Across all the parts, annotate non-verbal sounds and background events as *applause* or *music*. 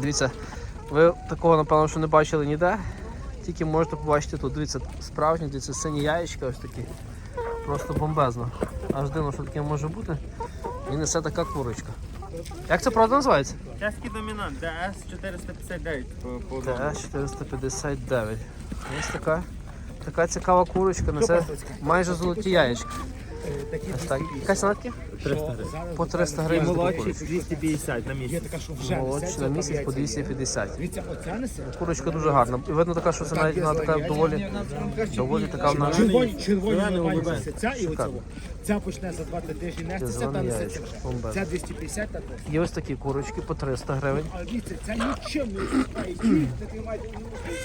Дивіться, ви такого, напевно, що не бачили ніде. Тільки можете побачити тут. Дивіться, справжні, дивіться, сині яєчка ось такі. Просто бомбезно. Аж дивно, що таке може бути. І несе така курочка. Як це правда називається? Чеський домінант, ДС 459 по, по ТС-459. Ось така, така цікава курочка, несе майже золоті яєчка. Ось так. Яка ціна 300 гривень. По 300 гривень. за таку молодший 250 на місяць. така, що вже Молодші на місяць по 250. Дивіться, оця несе. Курочка дуже гарна. І видно така, що це навіть вона така доволі, доволі така вона. Червоні, червоні Зелений нормально голубе. несе. Ця і оця. Ця почне за 2-3 тижні нестися, та Зелене несе яєчко. бомбезно. Ця 250 також. Є ось такі курочки по 300 гривень. А дивіться, ця нічим не такі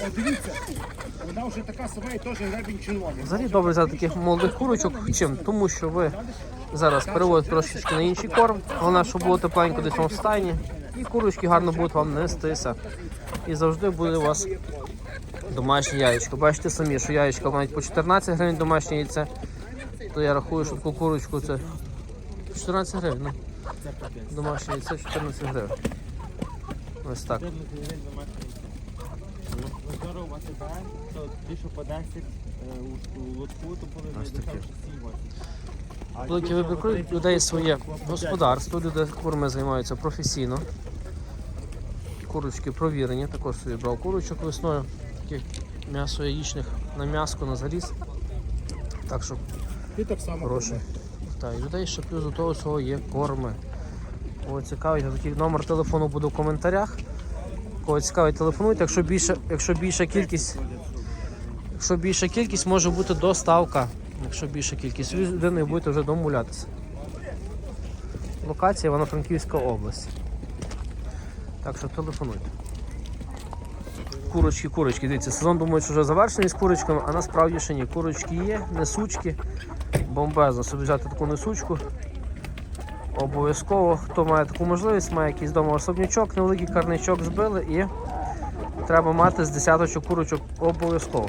О, дивіться, вже така сама і теж гребінь червоний. Взагалі добре взяти таких молодих курочок. Чим? Тому що ви зараз переводите трошечки на інший корм. Головне, щоб було тепленько десь вам в стайні. І курочки гарно будуть вам нестися. І завжди буде у вас домашнє яєчко. Бачите самі, що яєчко мають по 14 гривень домашнє яйце. То я рахую, що таку курочку це 14 гривень. Ну. Домашнє яйце 14 гривень. Ось так. Здорово, у то більше по 10 е, у- у лотку, то буде Ось таке. дешевше 7-8. Великі якщо вибір лотки, то людей своє господарство, люди курми займаються професійно. Курочки провірені, також собі брав курочок весною, таких м'ясо яєчних на м'яско, на заріз. Так що І так само. хороший. Та, і людей ще плюс до того всього є корми. Кого цікавить, такий номер телефону буде в коментарях. Кого цікавить, телефонуйте. Якщо більше, якщо більша кількість, якщо більша кількість, може бути доставка. Якщо більша кількість ви з людиною будете вже домовлятися. Локація Івано-Франківська область. Так що телефонуйте. Курочки, курочки, дивіться, сезон думають, що вже завершений з курочками, а насправді ще ні. Курочки є, несучки. Бомбезно собі взяти таку несучку. Обов'язково, хто має таку можливість, має якийсь вдома особнячок, невеликий карничок збили і треба мати з десяточок курочок обов'язково.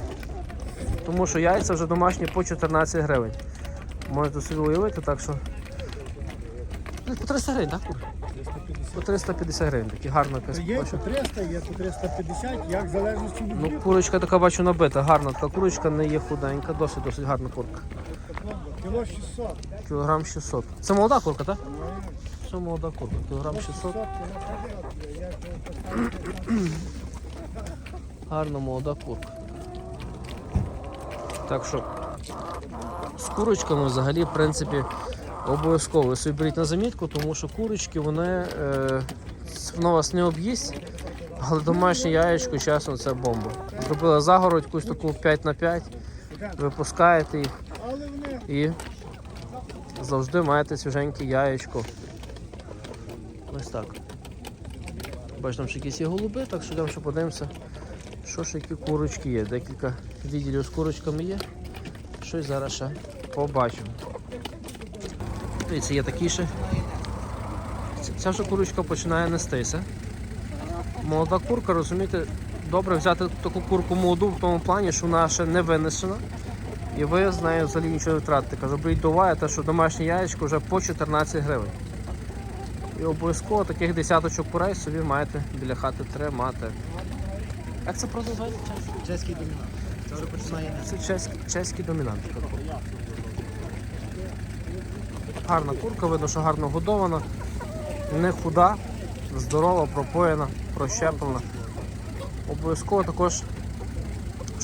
Тому що яйця вже домашні по 14 гривень. Можете собі уявити, так що. Ну, По 300 гривень, так? По 350 гривень, такі гарна якась. Є по 300, є по 350, як в залежності від Ну, курочка така бачу набита, гарна така курочка, не є худенька, досить досить гарна курка. кіло 600. Кілограм 600. Це молода курка, так? Це молода курка, кілограм 600. Гарна молода курка. Так що з курочками взагалі, в принципі, обов'язково собі беріть на замітку, тому що курочки вони е, воно вас не об'їсть, але домашнє яєчко, чесно, це бомба. Зробили загородь, якусь таку 5 на 5 випускаєте їх і завжди маєте свіженьке яєчко. Ось так. Бачите, там ще якісь є голуби, так що йдемо ще подивимося, що ж які курочки є. Декілька відділів з курочками є. Щось зараз ще побачимо. Дивіться, є такі ще. Ця вже курочка починає нестися. Молода курка, розумієте, добре взяти таку курку молоду в тому плані, що вона ще не винесена. І ви з нею взагалі нічого не втратите. Кажу, беріть до уваги, те, що домашнє яєчко вже по 14 гривень. І обов'язково таких десяточок курей собі маєте біля хати тримати. Як це називається? чеський домінант. Це вже починає Це чеський, чеський домінант. Гарна курка, видно, що гарно годована, не худа, здорова, пропоєна, прощеплена. Обов'язково також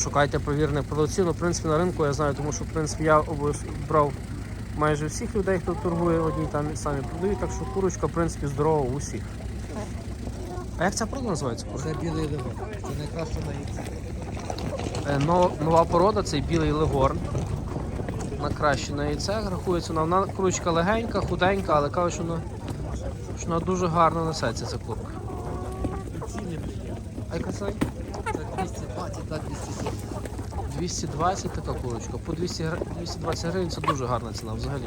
шукайте провірених продавців. Ну, в принципі, на ринку я знаю, тому що в принципі, я брав майже всіх людей, хто торгує, одні там самі продають, так що курочка, в принципі, здорова у всіх. А як ця порода називається? Це білий лимон. Це найкраще на яйці. Е, Нова порода цей білий легорн. На краще на яйце рахується. Вона, вона курочка легенька, худенька, але кажуть, що вона, що вона дуже гарно несеться, ця курка. А яка це? Це 220 та 270. 220 така курочка. По 200, гр- 220 гривень це дуже гарна ціна взагалі.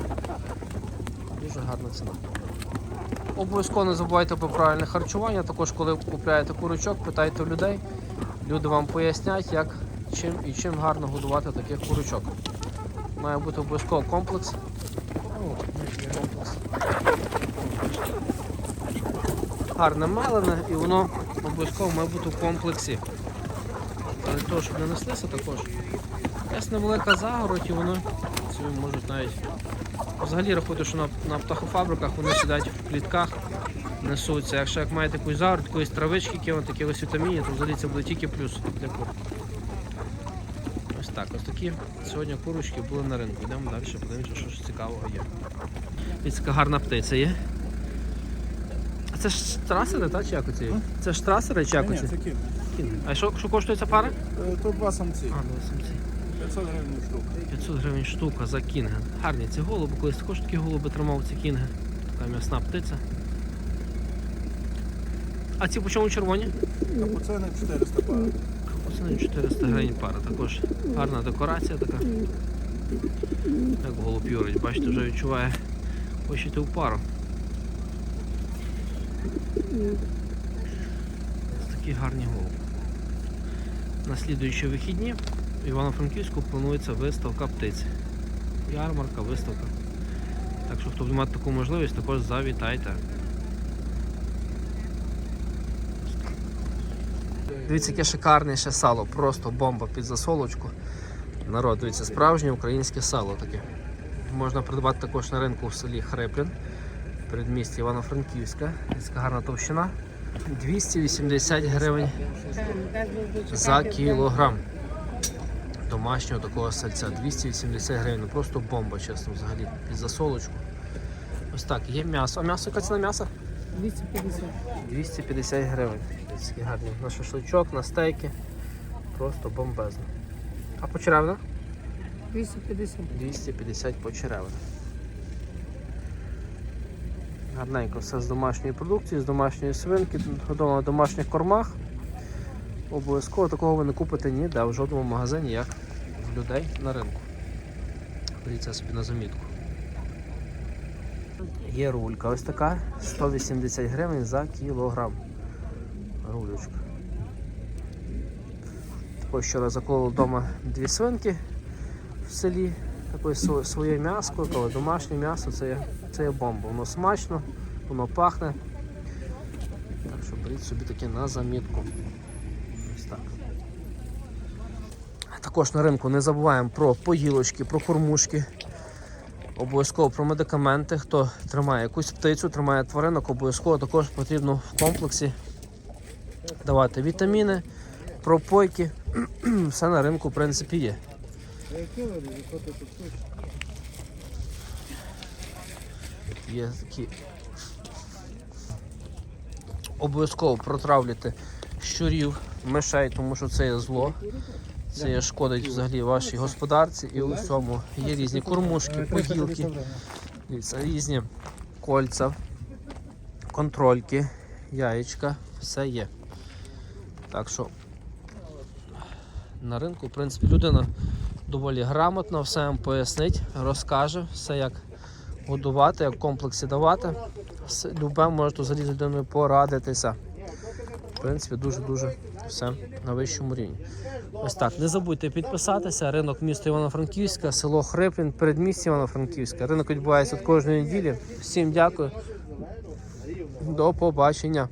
Дуже гарна ціна. Обов'язково не забувайте про правильне харчування. Також, коли купляєте курочок, питайте у людей. Люди вам пояснять, як, чим і чим гарно годувати таких курочок. Має бути обов'язково комплекс. комплекс. гарне мелене і воно обов'язково має бути в комплексі. Для того, щоб не неслися також. Якась невелика загородь і воно собі можуть навіть. Взагалі рахуйте, що на, на птахофабриках вони сидять в клітках, несуться. Якщо як маєте якусь загородь, якоїсь травички кинути, якихось вітамінів, то взагалі це буде тільки плюс для кур. Ось так, ось такі сьогодні курочки були на ринку. Йдемо далі, подивимося, що ж цікавого є. Ось така гарна птиця є. А це ж трасери, так? Чи як оці? Це ж трасери чи як Ні, це кіт. А що, що коштує ця пара? Тут два самці. А, два самці. 500 гривень штука. 500 гривень штука за кінга. Гарні ці голуби, колись також такі голуби тримав ці кінги. Така м'ясна птиця. А ці по чому червоні? Капуцини 400 пара. Оце 400 гривень пара. Також гарна декорація така. Як голуб Юрич, бачите, вже відчуває хочете в пару. Такі гарні голуби. На слідуючі вихідні в Івано-Франківську планується виставка птиць. Ярмарка, виставка. Так що хто буде мати таку можливість, також завітайте. Дивіться, яке шикарне ще сало, просто бомба під засолочку. Народ, дивіться, справжнє українське сало таке. Можна придбати також на ринку в селі Хреплін, передмісті Івано-Франківська. Така гарна товщина. 280 гривень за кілограм. Домашнього такого сальця 280 гривень. Ну просто бомба, чесно, взагалі, під засолочку. Ось так, є м'ясо. А м'ясо яка ціна м'яса? 250. 250 гривень. Такі гарні. На шашличок, на стейки. Просто бомбезно. А почеревна? 250. 250 почеревина. Гарненько все з домашньої продукції, з домашньої свинки, готовано на домашніх кормах. Обов'язково такого ви не купите ніде в жодному магазині, як в людей на ринку. Беріть собі на замітку. Є рулька ось така, 180 гривень за кілограм. Рулечка. Також вчора закололи вдома дві свинки в селі. Таке своє м'ясо, коли домашнє м'ясо це є, це є бомба. Воно смачно, воно пахне. Так що беріть собі таке на замітку. Ось так. Також на ринку не забуваємо про поїлочки, про кормушки. Обов'язково про медикаменти. Хто тримає якусь птицю, тримає тваринок, обов'язково також потрібно в комплексі давати вітаміни, пропойки. *clears throat* Все на ринку, в принципі, є. Є такі. Обов'язково протравлюйте щурів, мишей, тому що це є зло. Це є шкодить взагалі вашій господарці і усьому. Є різні кормушки, погілки, різні кольця, контрольки, яєчка, все є. Так що на ринку, в принципі, людина доволі грамотно, все вам пояснить, розкаже, все як годувати, як в комплексі давати. Любе можете взагалі з людиною порадитися. В принципі, дуже-дуже все на вищому рівні. Ось так. Не забудьте підписатися. Ринок міста Івано-Франківська, село Хриплін, передмістя Івано-Франківська. Ринок відбувається кожної неділі. Всім дякую. До побачення.